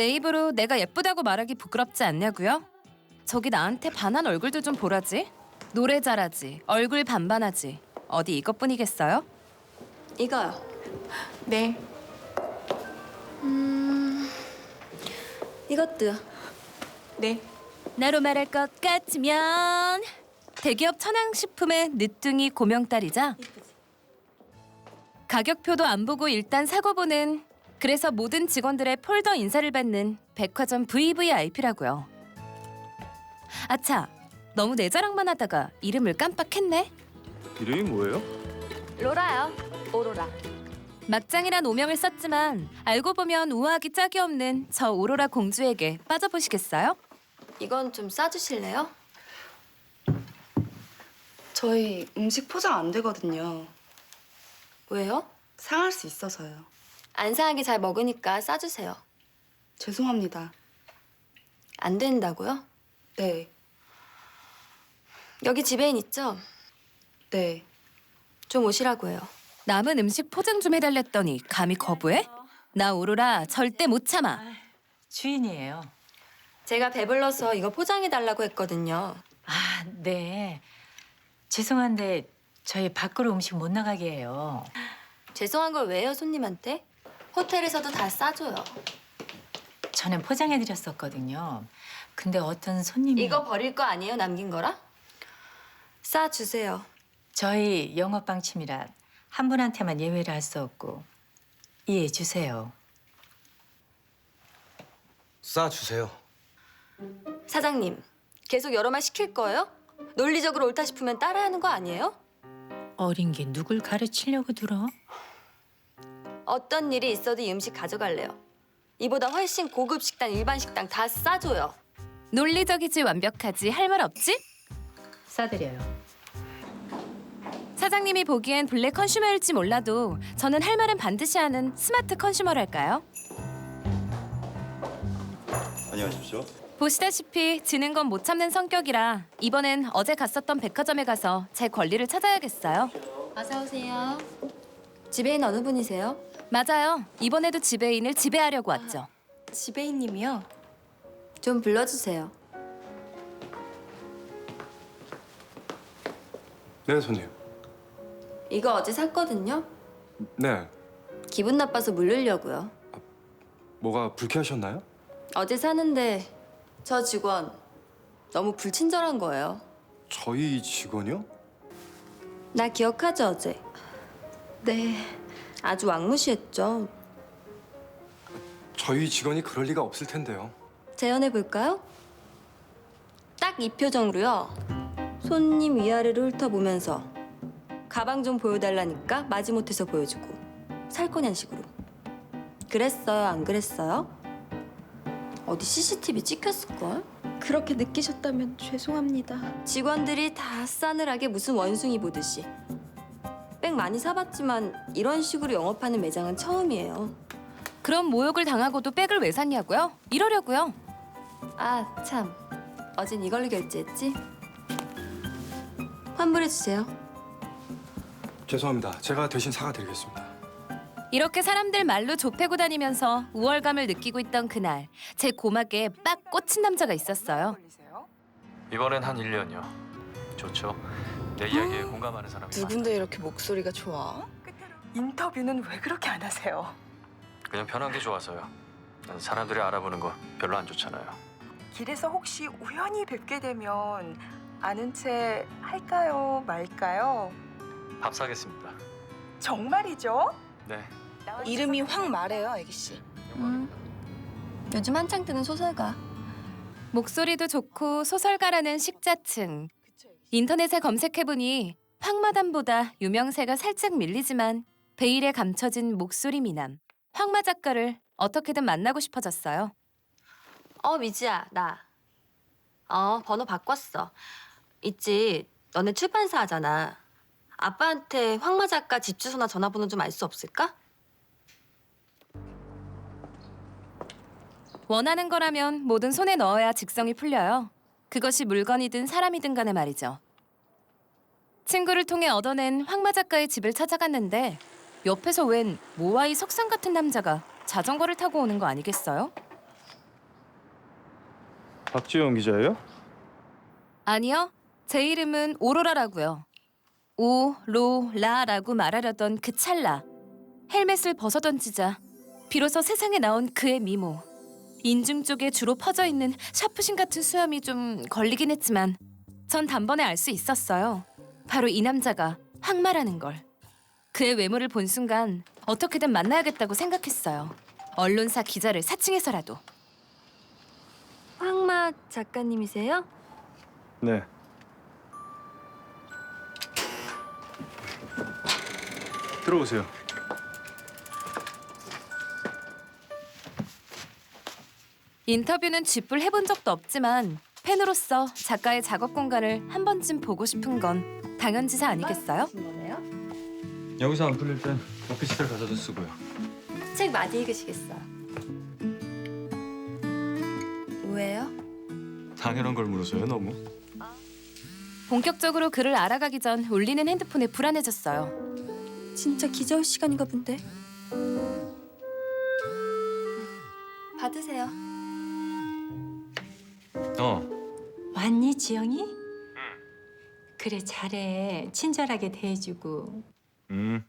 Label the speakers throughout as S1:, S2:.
S1: 내 입으로 내가 예쁘다고 말하기 부끄럽지 않냐고요? 저기 나한테 반한 얼굴도 좀 보라지. 노래 잘하지, 얼굴 반반하지. 어디 이것뿐이겠어요?
S2: 이거요.
S3: 네.
S2: 음, 이것도요.
S3: 네.
S1: 나로 말할 것 같으면 대기업 천황식품의 늦둥이 고명딸이자 가격표도 안 보고 일단 사고 보는 그래서 모든 직원들의 폴더 인사를 받는 백화점 VVIP라고요. 아차, 너무 내 자랑만 하다가 이름을 깜빡했네.
S4: 이름이 뭐예요?
S2: 로라요. 오로라.
S1: 막장이란 오명을 썼지만 알고 보면 우아하기 짝이 없는 저 오로라 공주에게 빠져보시겠어요?
S2: 이건 좀 싸주실래요?
S3: 저희 음식 포장 안 되거든요.
S2: 왜요?
S3: 상할 수 있어서요.
S2: 안 상하게 잘 먹으니까 싸주세요.
S3: 죄송합니다.
S2: 안 된다고요?
S3: 네.
S2: 여기 지배인 있죠?
S3: 네.
S2: 좀 오시라고 해요.
S1: 남은 음식 포장 좀 해달랬더니 감히 거부해? 나 오로라 절대 못 참아.
S5: 주인이에요.
S2: 제가 배불러서 이거 포장해달라고 했거든요.
S5: 아, 네. 죄송한데 저희 밖으로 음식 못 나가게 해요.
S2: 죄송한 걸 왜요, 손님한테? 호텔에서도 다 싸줘요.
S5: 저는 포장해 드렸었거든요. 근데 어떤 손님이
S2: 이거 버릴 거 아니에요, 남긴 거라? 싸주세요.
S5: 저희 영업 방침이라 한 분한테만 예외를 할 수 없고 이해해 주세요.
S4: 싸 주세요.
S2: 사장님, 계속 여러 말 시킬 거예요? 논리적으로 옳다 싶으면 따라하는 거 아니에요?
S5: 어린 게 누굴 가르치려고 들어?
S2: 어떤 일이 있어도 이 음식 가져갈래요. 이보다 훨씬 고급 식당, 일반 식당 다 싸줘요.
S1: 논리적이지 완벽하지 할 말 없지?
S5: 싸드려요.
S1: 사장님이 보기엔 블랙 컨슈머일지 몰라도 저는 할 말은 반드시 하는 스마트 컨슈머랄까요?
S6: 안녕하십시오.
S1: 보시다시피 지는 건 못 참는 성격이라 이번엔 어제 갔었던 백화점에 가서 제 권리를 찾아야겠어요.
S2: 어서 오세요. 지배인 어느 분이세요?
S1: 맞아요. 이번에도 지배인을 지배하려고 왔죠.
S2: 지배인님이요. 좀 불러주세요.
S4: 네 손님.
S2: 이거 어제 샀거든요.
S4: 네.
S2: 기분 나빠서 물르려고요.
S4: 뭐가 불쾌하셨나요?
S2: 어제 사는데 저 직원 너무 불친절한 거예요.
S4: 저희 직원이요?
S2: 나 기억하죠 어제? 네. 아주 왕무시했죠.
S4: 저희 직원이 그럴 리가 없을 텐데요.
S2: 재연해 볼까요? 딱 이 표정으로요. 손님 위아래를 훑어보면서 가방 좀 보여달라니까 마지못해서 보여주고 살 거냐는 식으로. 그랬어요, 안 그랬어요? 어디 CCTV 찍혔을걸?
S7: 그렇게 느끼셨다면 죄송합니다.
S2: 직원들이 다 싸늘하게 무슨 원숭이 보듯이. 백 많이 사봤지만 이런 식으로 영업하는 매장은 처음이에요.
S1: 그럼 모욕을 당하고도 백을 왜 샀냐고요? 이러려고요.
S2: 아, 참. 어젠 이걸로 결제했지? 환불해 주세요.
S4: 죄송합니다. 제가 대신 사과드리겠습니다.
S1: 이렇게 사람들 말로 좁히고 다니면서 우월감을 느끼고 있던 그날 제 고막에 빡 꽂힌 남자가 있었어요.
S8: 이번엔 한 1년이요. 좋죠. 내 이야기에 공감하는 사람이
S9: 누군데 이렇게 목소리가 좋아?
S3: 인터뷰는 왜 그렇게 안 하세요?
S8: 그냥 편한 게 좋아서요. 난 사람들이 알아보는 거 별로 안 좋잖아요.
S10: 길에서 혹시 우연히 뵙게 되면 아는 채 할까요, 말까요?
S8: 밥 사겠습니다.
S10: 정말이죠?
S8: 네.
S9: 이름이 확 말해요, 애기 씨.
S2: 음. 요즘 한창 뜨는 소설가.
S1: 목소리도 좋고 소설가라는 식자층. 인터넷에 검색해보니 황마담보다 유명세가 살짝 밀리지만 베일에 감춰진 목소리 미남 황마 작가를 어떻게든 만나고 싶어졌어요.
S2: 어, 미지야, 나. 어, 번호 바꿨어. 있지, 너네 출판사 하잖아. 아빠한테 황마 작가 집 주소나 전화번호 좀 알 수 없을까?
S1: 원하는 거라면 뭐든 손에 넣어야 직성이 풀려요. 그것이 물건이든 사람이든 간에 말이죠. 친구를 통해 얻어낸 황마 작가의 집을 찾아갔는데 옆에서 웬 모아이 석상 같은 남자가 자전거를 타고 오는 거 아니겠어요?
S4: 박지영 기자예요?
S1: 아니요. 제 이름은 오로라라고요. 오로라라고 말하려던 그 찰나 헬멧을 벗어던지자 비로소 세상에 나온 그의 미모. 인중 쪽에 주로 퍼져 있는 샤프신 같은 수염이 좀 걸리긴 했지만 전 단번에 알 수 있었어요. 바로 이 남자가 황마라는 걸. 그의 외모를 본 순간 어떻게든 만나야겠다고 생각했어요. 언론사 기자를 사칭해서라도.
S2: 황마 작가님이세요?
S4: 네. 들어오세요.
S1: 인터뷰는 쥐뿔 해본 적도 없지만 팬으로서 작가의 작업 공간을 한 번쯤 보고 싶은 건 당연지사 아니겠어요?
S8: 여기서 안 풀릴 땐 오피스텔 가서도 쓰고요.
S2: 책 많이 읽으시겠어요? 왜요?
S8: 당연한 걸 물으세요, 너무.
S1: 본격적으로 그를 알아가기 전 울리는 핸드폰에 불안해졌어요.
S7: 진짜 기자 올 시간인가 본데.
S8: 어,
S5: 왔니 지영이? 그래 잘해. 친절하게 대해주고.
S8: 음.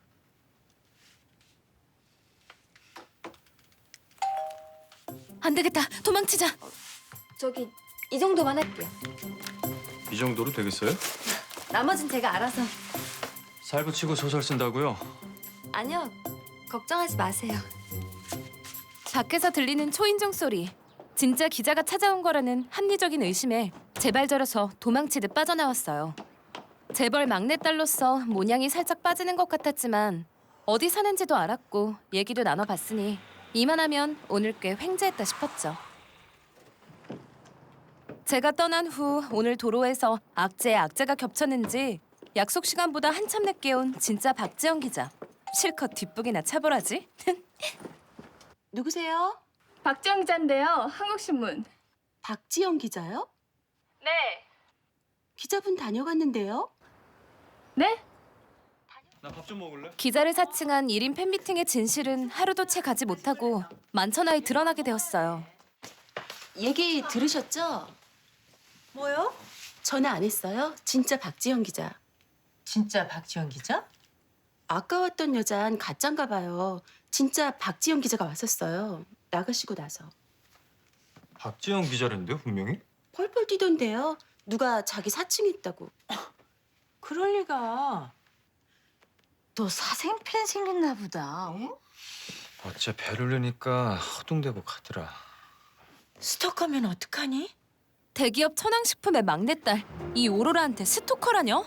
S1: 안 되겠다. 도망치자.
S2: 저기 이 정도만 할게요.
S8: 이 정도로 되겠어요?
S2: 나머진 제가 알아서.
S8: 살 붙이고 소설 쓴다고요?
S2: 아니요. 걱정하지 마세요.
S1: 밖에서 들리는 초인종 소리. 진짜 기자가 찾아온 거라는 합리적인 의심에 제발 저려서 도망치듯 빠져나왔어요. 재벌 막내딸로서 모양이 살짝 빠지는 것 같았지만 어디 사는지도 알았고 얘기도 나눠봤으니 이만하면 오늘 꽤 횡재했다 싶었죠. 제가 떠난 후 오늘 도로에서 악재에 악재가 겹쳤는지 약속 시간보다 한참 늦게 온 진짜 박지영 기자. 실컷 뒷북이나 차보라지.
S9: 누구세요?
S7: 박지영 기자인데요. 한국신문.
S9: 박지영 기자요?
S7: 네.
S9: 기자분 다녀갔는데요?
S7: 네?
S8: 나 밥 좀 먹을래?
S1: 기자를 사칭한 1인 팬미팅의 진실은 하루도 채 가지 못하고 만천하에 드러나게 되었어요.
S9: 얘기 들으셨죠? 뭐요? 전화 안 했어요? 진짜 박지영 기자.
S5: 진짜 박지원 기자?
S9: 아까 왔던 여잔 가짠가 봐요. 진짜 박지영 기자가 왔었어요. 나가시고 나서.
S8: 박지영 기자인데 분명히?
S9: 펄펄 뛰던데요. 누가 자기 사칭 했다고.
S5: 그럴 리가. 너 사생팬 생겼나 보다. 어?
S8: 어째 배를 내니까 허둥대고 가더라.
S5: 스토커면 어떡하니?
S1: 대기업 천황식품의 막내딸 이 오로라한테 스토커라뇨?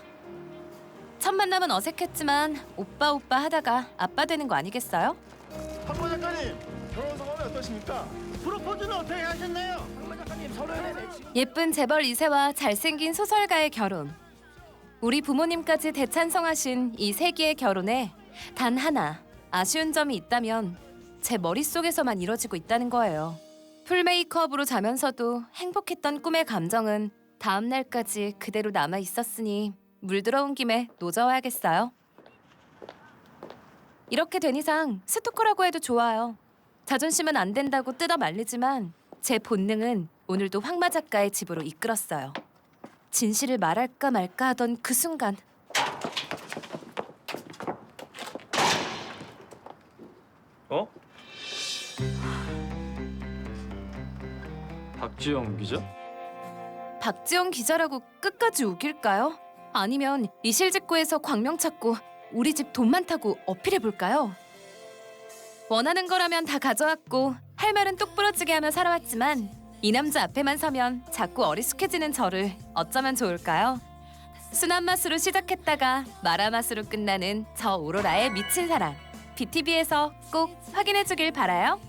S1: 첫 만남은 어색했지만 오빠 오빠 하다가 아빠 되는 거 아니겠어요?
S6: 황모 작가님 결혼 소감이 어떠십니까? 프로포즈는 어떻게 하셨나요?
S1: 예쁜 재벌 2세와 잘생긴 소설가의 결혼. 우리 부모님까지 대찬성하신 이 세기의 결혼에 단 하나 아쉬운 점이 있다면 제 머릿속에서만 이뤄지고 있다는 거예요. 풀 메이크업으로 자면서도 행복했던 꿈의 감정은 다음 날까지 그대로 남아 있었으니 물 들어온 김에 노져와야겠어요. 이렇게 된 이상 스토커라고 해도 좋아요. 자존심은 안 된다고 뜯어 말리지만 제 본능은 오늘도 황마 작가의 집으로 이끌었어요. 진실을 말할까 말까 하던 그 순간
S8: 어? 박지영 기자?
S1: 박지영 기자라고 끝까지 우길까요? 아니면 이 실직고에서 광명 찾고 우리 집 돈 많다고 어필해 볼까요? 원하는 거라면 다 가져왔고 할 말은 똑 부러지게 하며 살아왔지만 이 남자 앞에만 서면 자꾸 어리숙해지는 저를 어쩌면 좋을까요? 순한 맛으로 시작했다가 마라 맛으로 끝나는 저 오로라의 미친 사랑 BTV에서 꼭 확인해 주길 바라요.